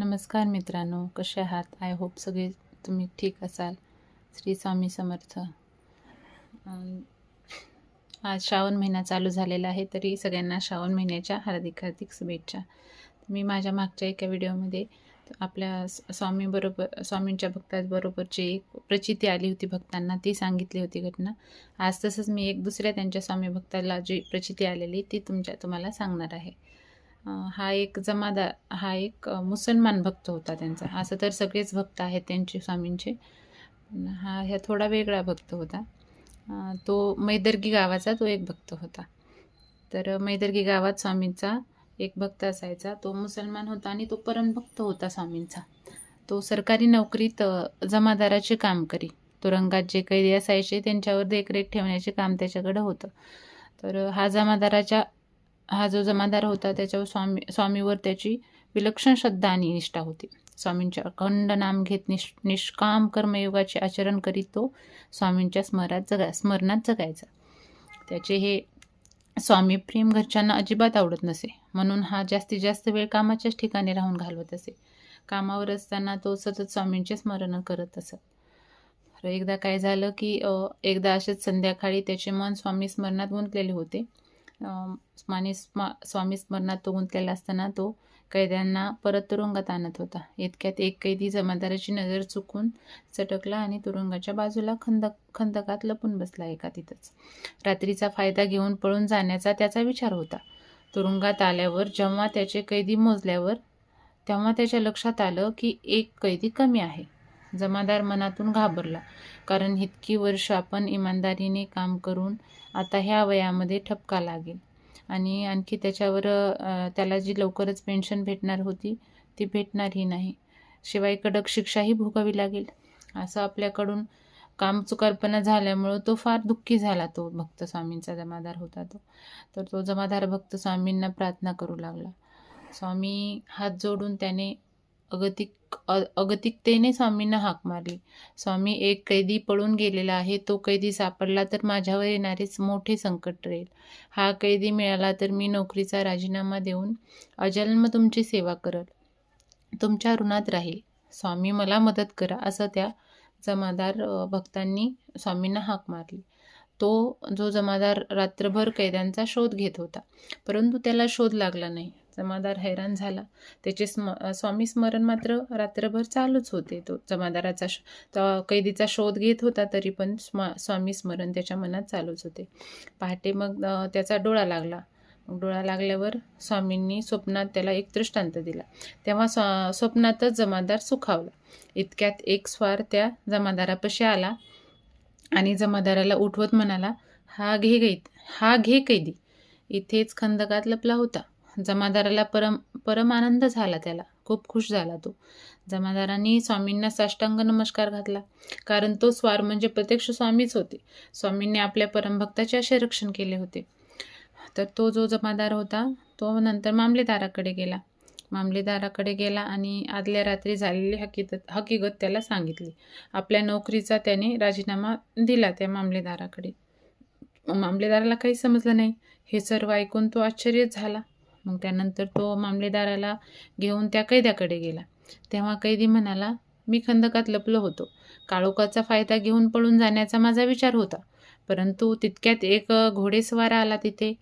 नमस्कार मित्रांनो कसे आहात? आय होप सगळे तुम्ही ठीक असाल. श्री स्वामी समर्थ. आज श्रावण महिना चालू झालेला आहे तरी सगळ्यांना श्रावण महिन्याच्या हार्दिक हार्दिक शुभेच्छा. मी माझ्या मागच्या एका व्हिडिओमध्ये आपल्या स्वामीबरोबर स्वामींच्या भक्ताबरोबरची एक प्रचिती आली होती भक्तांना ती सांगितली होती घटना. आज तसंच मी एक दुसऱ्या त्यांच्या स्वामी भक्ताला जी प्रचिती आलेली ती तुमच्या तुम्हाला सांगणार आहे. हा एक जमादार हा एक मुसलमान भक्त होता त्यांचा. असं तर सगळेच भक्त आहेत त्यांचे स्वामींचे. हा ह्या थोडा वेगळा भक्त होता. तो मैदर्गी गावाचा तो एक भक्त होता. तर मैदर्गी गावात स्वामींचा एक भक्त असायचा. तो मुसलमान होता आणि तो परमभक्त होता स्वामींचा. तो सरकारी नोकरीत जमादाराचे काम करी. तुरुंगात जे कैदी असायचे त्यांच्यावर देखरेख ठेवण्याचे काम त्याच्याकडं होतं. तर हा जमादाराच्या हा जो जमादार होता त्याच्यावर स्वामी स्वामीवर त्याची विलक्षण श्रद्धा आणि निष्ठा होती. स्वामींचे अखंड नाम घेत निष निष्काम कर्मयोगाचे आचरण करीत तो स्वामींच्या स्मरात जगा स्मरणात जगायचा. त्याचे हे स्वामी प्रेम घरच्यांना अजिबात आवडत नसे. म्हणून हा जास्तीत जास्त वेळ कामाच्याच ठिकाणी राहून घालवत असे. कामावर असताना तो सतत स्वामींचे स्मरण करत असत. तर एकदा काय झालं की एकदा असेच संध्याकाळी त्याचे मन स्वामी स्मरणात गुंतलेले होते. माने स्वामी स्मा स्वामी स्मरणात तो गुंतलेला असताना तो कैद्यांना परत तुरुंगात आणत होता. इतक्यात एक कैदी जमादाराची नजर चुकून चटकला आणि तुरुंगाच्या बाजूला खंदक खंदकात लपून बसला एका तिथंच. रात्रीचा फायदा घेऊन पळून जाण्याचा त्याचा विचार होता. तुरुंगात आल्यावर जेव्हा त्याचे कैदी मोजल्यावर तेव्हा त्याच्या लक्षात आलं की एक कैदी कमी आहे. जमादार मनातून घाबरला. कारण इतकी वर्ष आपण इमानदारीने काम करून आता ह्या वयामध्ये ठपका लागेल. आणि आणखी त्याच्यावर त्याला जी लवकरच पेन्शन भेटणार होती ती भेटणारही नाही. शिवाय कडक शिक्षाही भोगावी लागेल. असं आपल्याकडून काम चुकारपणा झाल्यामुळं तो फार दुःखी झाला तो भक्त स्वामींचा जमादार होता तो. तर तो जमादार भक्त स्वामींना प्रार्थना करू लागला. स्वामी हात जोडून त्याने अगतिक अ- अगतिकतेने स्वामींना हाक मारली. स्वामी एक कैदी पळून गेलेला आहे. तो कैदी सापडला तर माझ्यावर येणारेच मोठे संकट राहील हा कैदी मिळाला तर मी नोकरीचा राजीनामा देऊन अजन्म तुमची सेवा करल. तुमच्या ऋणात राहील. स्वामी मला मदत करा असं त्या जमादार भक्तांनी स्वामींना हाक मारली. तो जो जमादार रात्रभर कैद्यांचा शोध घेत होता. परंतु त्याला शोध लागला नाही. जमादार हैराण झाला. त्याचे स्म स्वामी स्मरण मात्र रात्रभर चालूच होते. तो जमादाराचा श तो कैदीचा शोध घेत होता तरी पण स्म स्वामी स्मरण त्याच्या मनात चालूच होते. पहाटे मग त्याचा डोळा लागला. मग डोळा लागल्यावर स्वामींनी स्वप्नात त्याला एक दृष्टांत दिला. तेव्हा स्व स्वप्नातच जमादार सुखावला. इतक्यात एक स्वार त्या जमादारापाशी आला आणि जमादाराला उठवत म्हणाला हा घे गैत हा घे कैदी. इथेच खंदकात लपला होता. जमादाराला परम परम आनंद झाला त्याला. खूप खुश झाला तो. जमादारांनी स्वामींना साष्टांग नमस्कार घातला. कारण तो स्वार म्हणजे प्रत्यक्ष स्वामीच होते. स्वामींनी आपल्या परमभक्ताचे असे रक्षण केले होते. तर तो जो जमादार होता तो नंतर मामलेदाराकडे गेला. मामलेदाराकडे गेला आणि आदल्या रात्री झालेली हकीकत हकीकत त्याला सांगितली. आपल्या नोकरीचा त्याने राजीनामा दिला त्या मामलेदाराकडे. मामलेदाराला काही समजलं नाही. हे सर्व ऐकून तो आश्चर्यच झाला. मग त्यानंतर तो मामलेदाराला घेऊन त्या कैद्याकडे गेला. तेव्हा कैदी म्हणाला मी खंदकात लपलो होतो. काळोखाचा फायदा घेऊन पळून जाण्याचा माझा विचार होता. परंतु तितक्यात एक घोडेस्वार आला तिथे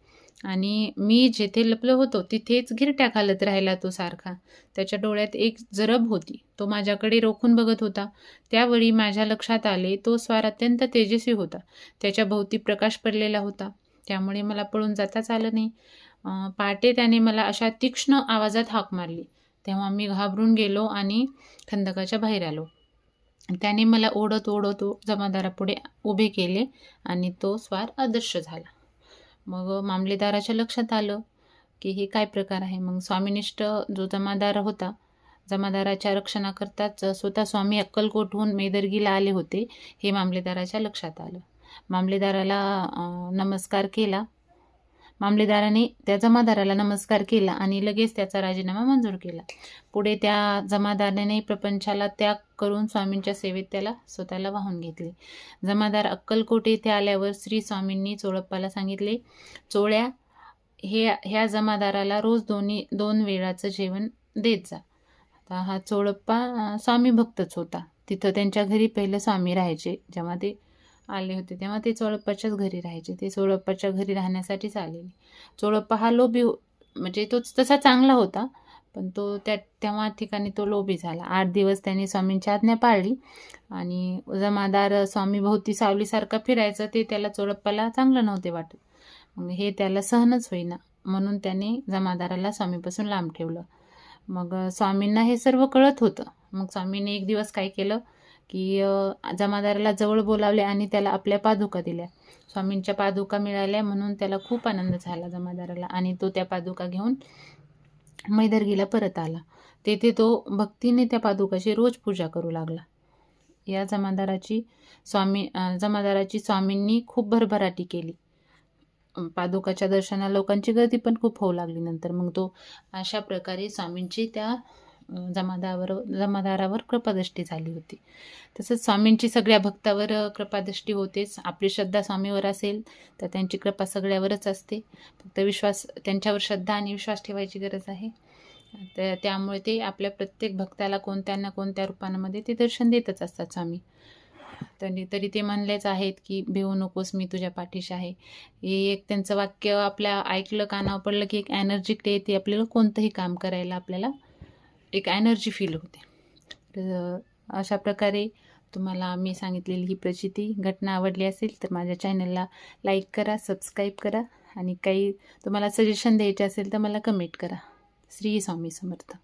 आणि मी जेथे लपलो होतो तिथेच गिरट्या घालत राहिला तो सारखा. त्याच्या डोळ्यात एक जरब होती. तो माझ्याकडे रोखून बघत होता. त्यावेळी माझ्या लक्षात आले तो स्वार अत्यंत तेजस्वी होता. त्याच्या भोवती प्रकाश पडलेला होता. त्यामुळे मला पळून जाताच आलं नाही. पहाटे त्याने मला अशा तीक्ष्ण आवाजात हाक मारली. तेव्हा मी घाबरून गेलो आणि खंदकाच्या बाहेर आलो. त्याने मला ओढत ओढत जमादारापुढे उभे केले आणि तो स्वार अदृश्य झाला. मग मामलेदाराच्या लक्षात आलं की हे काय प्रकार आहे? मग स्वामीनिष्ठ जो जमादार होता जमादाराच्या रक्षणाकरताच स्वतः स्वामी अक्कलकोटहून मेदर्गीला आले होते हे मामलेदाराच्या लक्षात आलं. मामलेदाराला नमस्कार केला. मामलेदाराने त्या जमादाराला नमस्कार केला आणि लगेच त्याचा राजीनामा मंजूर केला. पुढे त्या जमादाराने प्रपंचाला त्याग करून स्वामींच्या सेवेत त्याला स्वतःला वाहून घेतले. जमादार अक्कलकोट येथे आल्यावर श्री स्वामींनी चोळप्पाला सांगितले चोळ्या हे ह्या जमादाराला रोज दोन्ही दोन वेळाचं जेवण देत जा. तर हा चोळप्पा स्वामी भक्तच होता. तिथं त्यांच्या घरी पहिलं स्वामी राहायचे. जेव्हा ते आले होते तेव्हा ते चोळप्पाच्याच घरी राहायचे. ते चोळप्पाच्या घरी राहण्यासाठीच आलेले. चोळप्पा हा लोभी हो- म्हणजे तो तसा चांगला होता पण तो त्या तेव्हा ठिकाणी तो लोभी झाला. आठ दिवस त्यांनी स्वामींची आज्ञा पाळली आणि जमादार स्वामी भोवती सावलीसारखा फिरायचं ते त्याला चोळप्पाला चांगलं नव्हते वाटत. मग हे त्याला सहनच होईना म्हणून त्याने जमादाराला स्वामीपासून लांब ठेवलं. मग स्वामींना हे सर्व कळत होतं. मग स्वामींनी एक दिवस काय केलं? की जमादाराला जवळ बोलावले आणि त्याला आपल्या पादुका दिल्या. स्वामींच्या पादुका मिळाल्या म्हणून त्याला खूप आनंद झाला जमादाराला आणि तो त्या पादुका घेऊन मैदर्गीला परत आला. तेथे तो भक्तीने त्या पादुकाची रोज पूजा करू लागला. या जमादाराची स्वामी जमादाराची स्वामींनी खूप भरभराटी केली. पादुकाच्या दर्शनाला लोकांची गर्दी पण खूप होऊ लागली नंतर. मग तो अशा प्रकारे स्वामींची त्या जमादावर जमादारावर कृपादृष्टी झाली होती. तसंच स्वामींची सगळ्या भक्तावर कृपादृष्टी होतेच. आपली श्रद्धा स्वामीवर असेल तर त्यांची कृपा सगळ्यावरच असते. फक्त विश्वास त्यांच्यावर श्रद्धा आणि विश्वास ठेवायची गरज आहे. तर त्यामुळे ते आपल्या प्रत्येक भक्ताला कोणत्या ना कोणत्या रूपांमध्ये ते दर्शन देतच असतात स्वामी. तरी तरी ते म्हणलेच आहेत की भिवू नकोस मी तुझ्या पाठीशी आहे. हे एक त्यांचं वाक्य आपल्या ऐकलं कानावर पडलं की एक एनर्जी येते आपल्याला कोणतंही काम करायला आपल्याला. एक एनर्जी फील होते. तर अशा प्रकारे तुम्हाला मी सांगितलेली ही प्रचिती. घटना आवडली असेल तर माझ्या चॅनलला लाईक करा सबस्क्राईब करा आणि काही तुम्हाला सजेशन द्यायचे असेल तर मला कमेंट करा. श्री स्वामी समर्थ.